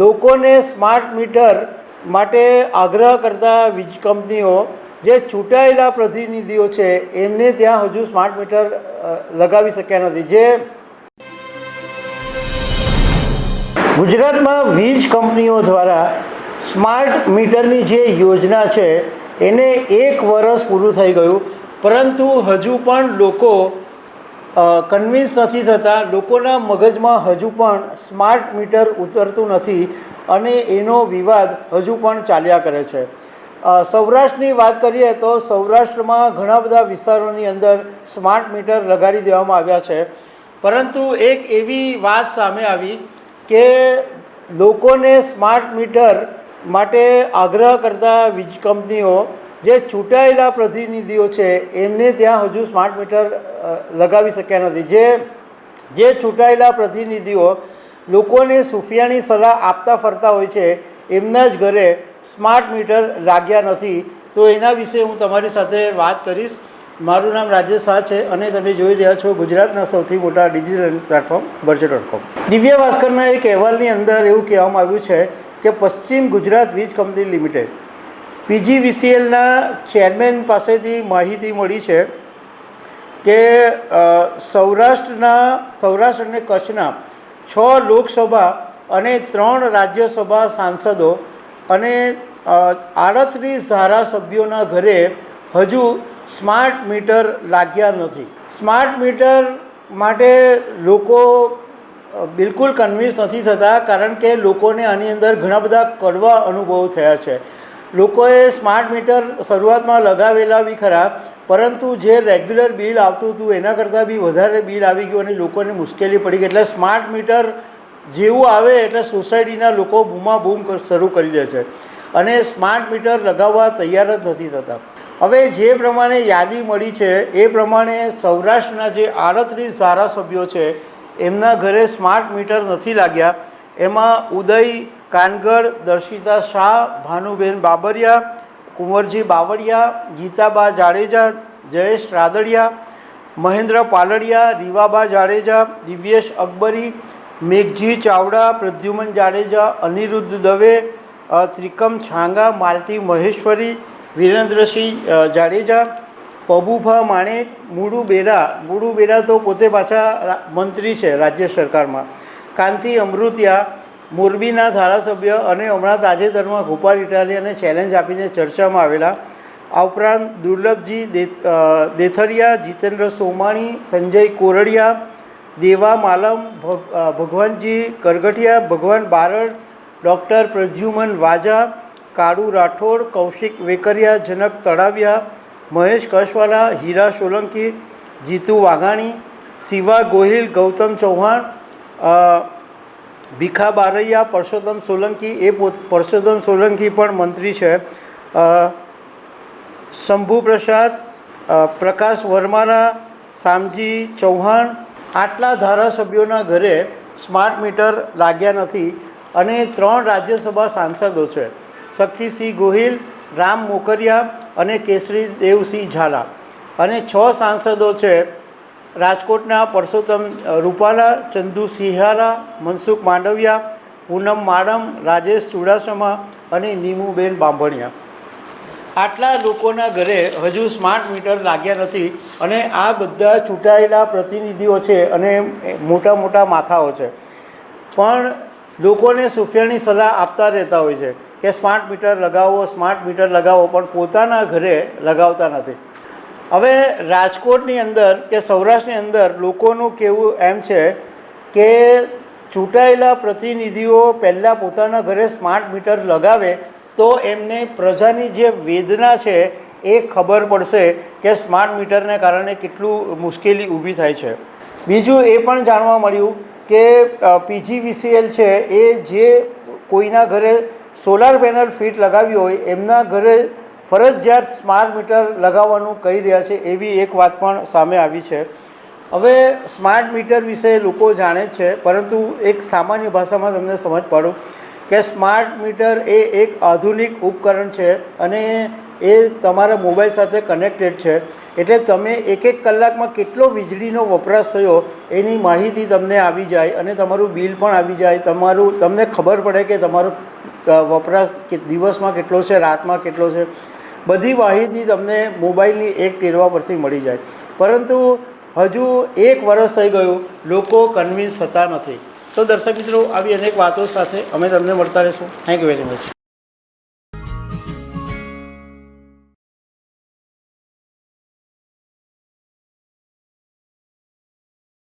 લોકોને smart meter માટે આગ્રહ કરતા વીજ કંપનીઓ જે ચૂંટાયેલા પ્રતિનિધિઓ છે, એમને ત્યાં હજુ સ્માર્ટ મીટર લગાવી શક્યા નથી. જે ગુજરાતમાં વીજ કંપનીઓ દ્વારા સ્માર્ટ મીટરની જે યોજના છે, એને એક વર્ષ પૂરું થઈ ગયું, પરંતુ હજુ પણ લોકો કન્વિન્સ નથી થતા, લોકોના મગજમાં હજુ પણ સ્માર્ટ મીટર ઉતરતું નથી અને એનો વિવાદ હજુ પણ ચાલ્યા કરે છે. સૌરાષ્ટ્રની વાત કરીએ તો સૌરાષ્ટ્રમાં ઘણા બધા વિસ્તારોની અંદર સ્માર્ટ મીટર લગાડી દેવામાં આવ્યા છે. પરંતુ એક એવી વાત સામે આવી કે લોકોને સ્માર્ટ મીટર માટે આગ્રહ કરતા વીજ કંપનીઓ જે ચૂંટાયેલા પ્રતિનિધિઓ છે, એમને ત્યાં હજુ સ્માર્ટ મીટર લગાવી શક્યા નથી. જે જે ચૂંટાયેલા પ્રતિનિધિઓ લોકોને સુફિયાની સલાહ આપતા ફરતા હોય છે, એમના જ ઘરે સ્માર્ટ મીટર લાગ્યા નથી. તો એના વિશે હું તમારી સાથે વાત કરીશ. મારું નામ રાજેશ શાહ છે અને તમે જોઈ રહ્યા છો ગુજરાતના સૌથી મોટા ડિજિટલ પ્લેટફોર્મ બર્ચે ડોટ કોમ. દિવ્ય ભાસ્કરના એક અહેવાલની અંદર એવું કહેવામાં આવ્યું છે કે પશ્ચિમ ગુજરાત વીજ કંપની લિમિટેડ પીજીવીસીએલના ચેરમેન પાસેથી માહિતી મળી છે કે સૌરાષ્ટ્રના, સૌરાષ્ટ્ર અને કચ્છના છ લોકસભા અને ત્રણ રાજ્યસભા સાંસદો અને આડત્રીસ ધારાસભ્યોના ઘરે હજુ સ્માર્ટ મીટર લાગ્યા નથી. સ્માર્ટ મીટર માટે લોકો બિલકુલ કન્વિન્સ નથી થતા કારણ કે લોકોને આની અંદર ઘણા બધા કડવા અનુભવો થયા છે. લોકોએ સ્માર્ટ મીટર શરૂઆતમાં લગાવેલા બી ખરા, પરંતુ જે રેગ્યુલર બિલ આવતું હતું, એના કરતાં બી વધારે બિલ આવી ગયું અને લોકોને મુશ્કેલી પડી ગઈ. એટલે સ્માર્ટ મીટર જેવું આવે એટલે સોસાયટીના લોકો બૂમાબૂમ બૂમ શરૂ કરી દે છે. અને સ્માર્ટ મીટર લગાવવા તૈયાર જ નથી થતા. હવે જે પ્રમાણે યાદી મળી છે, એ પ્રમાણે સૌરાષ્ટ્રના જે આડત્રીસ ધારાસભ્યો છે, એમના ઘરે સ્માર્ટ મીટર નથી લાગ્યા. એમાં ઉદય કાનગડ દર્શિતા શાહ, ભાનુબેન બાબરિયા, કુંવરજી બાવળિયા, ગીતાબા જાડેજા, જયેશ રાદડિયા, મહેન્દ્ર પાલડિયા, રીવાબા જાડેજા, દિવ્યેશ અકબરી, મેઘજી ચાવડા, પ્રદ્યુમન જાડેજા, અનિરુદ્ધ દવે ત્રિકમ છાંગા, માલતી મહેશ્વરી, વિરેન્દ્રસિંહ જાડેજા, પબુભા માણેક મુડુ બેરા મુડુ બેરા તો પોતે પાછા મંત્રી છે રાજ્ય સરકારમાં. કાંતિ અમૃતિયા મોરબીના ધારાસભ્ય અને હમણાં તાજેતરમાં ગોપાલ ઇટાલિયાને ચેલેન્જ આપીને ચર્ચામાં આવેલા. આ ઉપરાંત દુર્લભજી દેથરિયા, જીતેન્દ્ર સોમાણી, સંજય કોરડિયા, દેવા માલમ ભગ- ભગવાનજી કરગઠિયા ભગવાન બારડ, ડૉક્ટર પ્રદ્યુમન વાજા, કાળુ રાઠોડ, કૌશિક વેકરિયા, જનક તળાવિયા, મહેશ કશવાલા, હીરા સોલંકી, જીતુ વાઘાણી, શિવા ગોહિલ, ગૌતમ ચૌહાણ ભીખા બારૈયા પરસોત્તમ સોલંકી એ પોત, પરસોત્તમ સોલંકી પણ મંત્રી છે. શંભુ પ્રસાદ પ્રકાશ વર્માના, શામજી ચૌહાણ આટલા ધારાસભ્યોના ઘરે સ્માર્ટ મીટર લાગ્યા નથી અને ત્રણ રાજ્યસભા સાંસદો છે. શક્તિસિંહ ગોહિલ, રામ મોકરિયા અને કેસરી દેવસિંહ ઝાલા અને છ સાંસદો છે રાજકોટના પરસોત્તમ રૂપાલા, ચંદુ સિંહારા મનસુખ માંડવિયા, પૂનમ માડમ, રાજેશ ચુડાસમા અને નીમુબેન બાંભણિયા. આટલા લોકોના ઘરે હજુ સ્માર્ટ મીટર લાગ્યા નથી અને આ બધા ચૂંટાયેલા પ્રતિનિધિઓ છે અને મોટા મોટા માથાઓ છે. પણ લોકોને સુફિયાની સલાહ આપતા રહેતા હોય છે કે સ્માર્ટ મીટર લગાવો, સ્માર્ટ મીટર લગાવો, પણ પોતાના ઘરે લગાવતા નથી. હવે રાજકોટની અંદર કે સૌરાષ્ટ્રની અંદર લોકોનું કહેવું એમ છે કે ચૂંટાયેલા પ્રતિનિધિઓ પહેલાં પોતાના ઘરે સ્માર્ટ મીટર લગાવે તો એમને પ્રજાની જે વેદના છે એ ખબર પડશે કે સ્માર્ટ મીટરને કારણે કેટલું મુશ્કેલી ઊભી થાય છે. બીજું એ પણ જાણવા મળ્યું કે પીજીવીસીએલ છે એ જે કોઈના ઘરે સોલાર પેનલ ફીટ લગાવી હોય એમના ઘરે ફરજિયાત સ્માર્ટ મીટર લગાવવાનું કહી રહ્યા છે, એવી એક વાત પણ સામે આવી છે. હવે સ્માર્ટ મીટર વિશે લોકો જાણે છે, પરંતુ એક સામાન્ય ભાષામાં તમને સમજ પાડું કે સ્માર્ટ મીટર એ એક આધુનિક ઉપકરણ છે અને એ તમારા મોબાઈલ સાથે કનેક્ટેડ છે. એટલે તમે એક એક કલાકમાં કેટલો વીજળીનો વપરાશ થયો એની માહિતી તમને આવી જાય અને તમારું બિલ પણ આવી જાય. તમારું, તમને ખબર પડે કે તમારો વપરાશ કે દિવસમાં કેટલો છે, રાતમાં કેટલો છે, બધી માહિતી તમને મોબાઈલની એક ટેરવા પરથી મળી જાય. પરંતુ હજુ એક વર્ષ થઈ ગયું, લોકો કન્વિન્સ થતા નથી. તો દર્શક મિત્રો, આવી અનેક વાતો સાથે અમે તમને મળતા રહીશું. Thank you very much